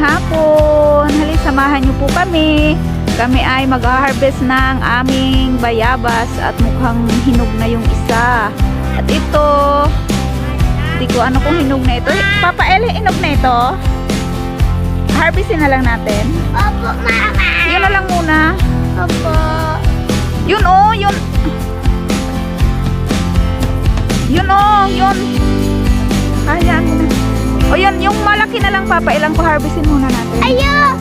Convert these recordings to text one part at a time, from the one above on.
hapon. Hali, samahan niyo po kami. Kami ay mag-harvest ng aming bayabas at mukhang hinog na yung isa. At ito, hindi ko ano kung hinog na ito. Papa El, hinog na ito. Harvestin na lang natin. Opo, mama. Yun na lang muna. Opo. Yung malaki na lang papa, ilang pa-harvestin muna natin. Ayo.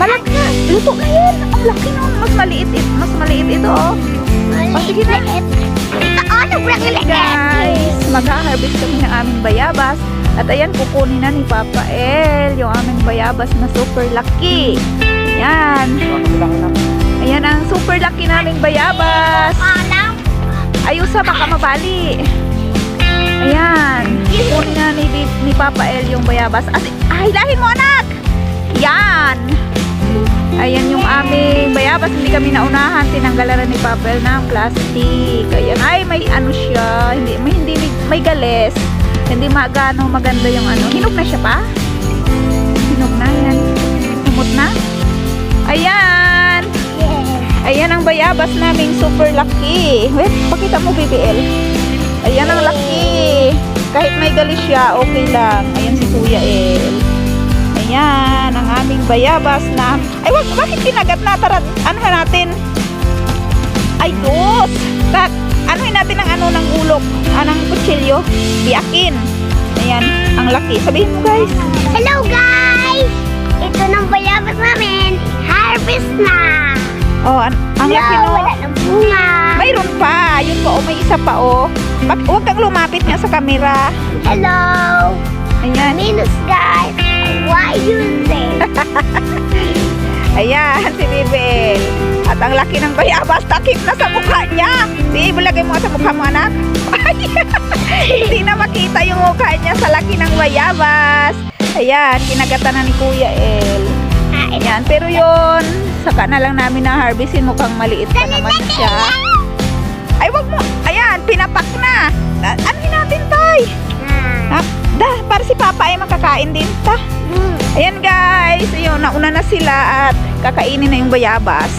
Malaki. Luto na yan. Ang laki nun. Mas maliit, it, mas maliit ito oh. Oh, sige na. Ito, oh, sobrang liit. guys, mag-harvest kami ng aming bayabas. At ayan, kukunin na ni Papa El yung aming bayabas na super laki. Ayan. Ayan ang super laki naming bayabas. Ayusa, baka mabali. Ayan. Kunin na ni, ni Papa El yung bayabas. As, ah, hilahin mo anak! Yan! Ayan yung aming bayabas. Hindi kami naunahan. Tinanggalan na ni Papa El ng plastic. Ayan. Ay, may ano siya. Hindi, may, hindi, may, may galis. Hindi magano maganda yung ano. Hinog na siya pa? Hinog na yan. Humot na? Ayan! Ayan ang bayabas naming super laki. Wait, pakita mo BBL. Ayan ang laki. Kahit may galis siya, okay lang. Ayan si Kuya El. Ayan ang aming bayabas na... Ay, wag, bakit kinagat na? Tara, ano natin? Ay, dos! Tak, anuhin natin ang ano ng ulok. Anong kutsilyo? Biyakin. Ayan, ang laki. Sabihin mo guys. Hello, guys. Ito ng bayabas namin. Harvest na. Oh, an ang laki Hello, no? Wala ng bunga. Mayroon pa. Yun po, oh, may isa pa oh. Bak huwag kang lumapit nga sa camera. Hello. Ayan. Minus, guys. Why you say? Ayan, si Bibel. At ang laki ng bayabas, takip na sa mukha niya. Si Bibel, lagay mo sa mukha mo, anak. Hindi na makita yung mukha niya sa laki ng bayabas. Ayan, kinagatan na ni Kuya El. Ayan, pero yun, saka na lang namin na harvestin mukhang maliit pa naman siya. Na. Ano natin, Tay? Ah. Ha? Da, para si Papa ay makakain din, ta. Hmm. Ayan guys, ayun, nauna na sila at kakainin na yung bayabas.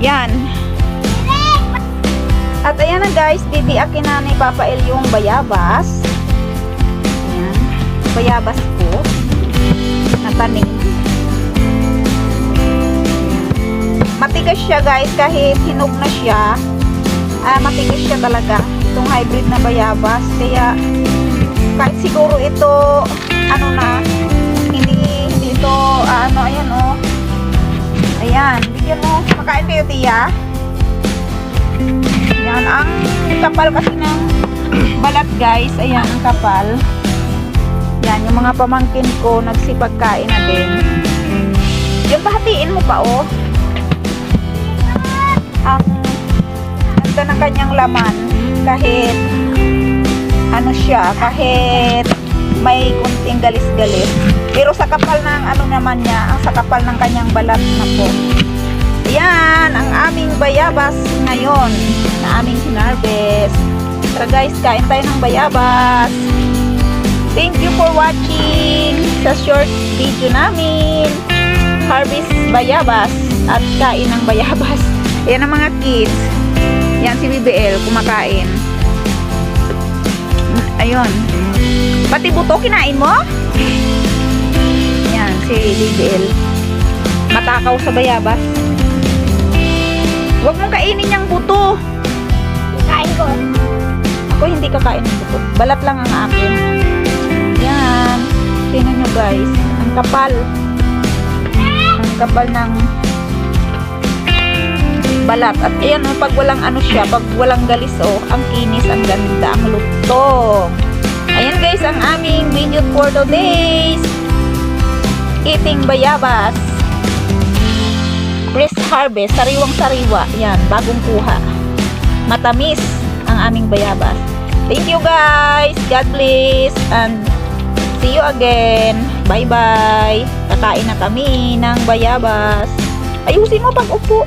Yan. At ayan na guys, bibiakin na ni Papa El yung bayabas. Ayan, bayabas ko. Natanim. Matigas siya guys, kahit hinog na siya. Ah, matigas siya talaga. Itong hybrid na bayabas. Kaya, kahit siguro ito ano na hindi hindi ito ah, ano ayan oh. Ayan bigyan mo. Makain kayo tiya yan ang kapal kasi ng balat guys. Ayan ang kapal. Yan yung mga pamangkin ko nagsipagkain na din. Yung pahatiin mo pa oh. Ang ganda ng kanyang laman kahit ano siya, kahit may kunting galis-galis. Pero sa kapal ng ano naman niya, ang sa kapal ng kanyang balat na po. Yan, ang aming bayabas ngayon na aming hinarvest. Tara guys, kain tayo ng bayabas. Thank you for watching sa short video namin. Harvest bayabas at kain ng bayabas. Yan ang mga kids. Yan si BBL kumakain. Ayun. Pati buto kinain mo? Yan, si BBL. Matakaw sa bayabas. Huwag mong kainin yung buto. Kain ko. Ako hindi kakain ng buto. Balat lang ang akin. Yan. Tingnan nyo guys. Ang kapal. Ang kapal ng balat. At ayan, oh, pag walang ano siya, pag walang galis, oh, ang kinis, ang ganda, ang lutong. Ayan guys, ang aming video for today's eating bayabas. Fresh harvest, sariwang sariwa. Yan, bagong kuha. Matamis ang aming bayabas. Thank you guys. God bless. And see you again. Bye-bye. Kakain na kami ng bayabas. Ayusin mo pag upo.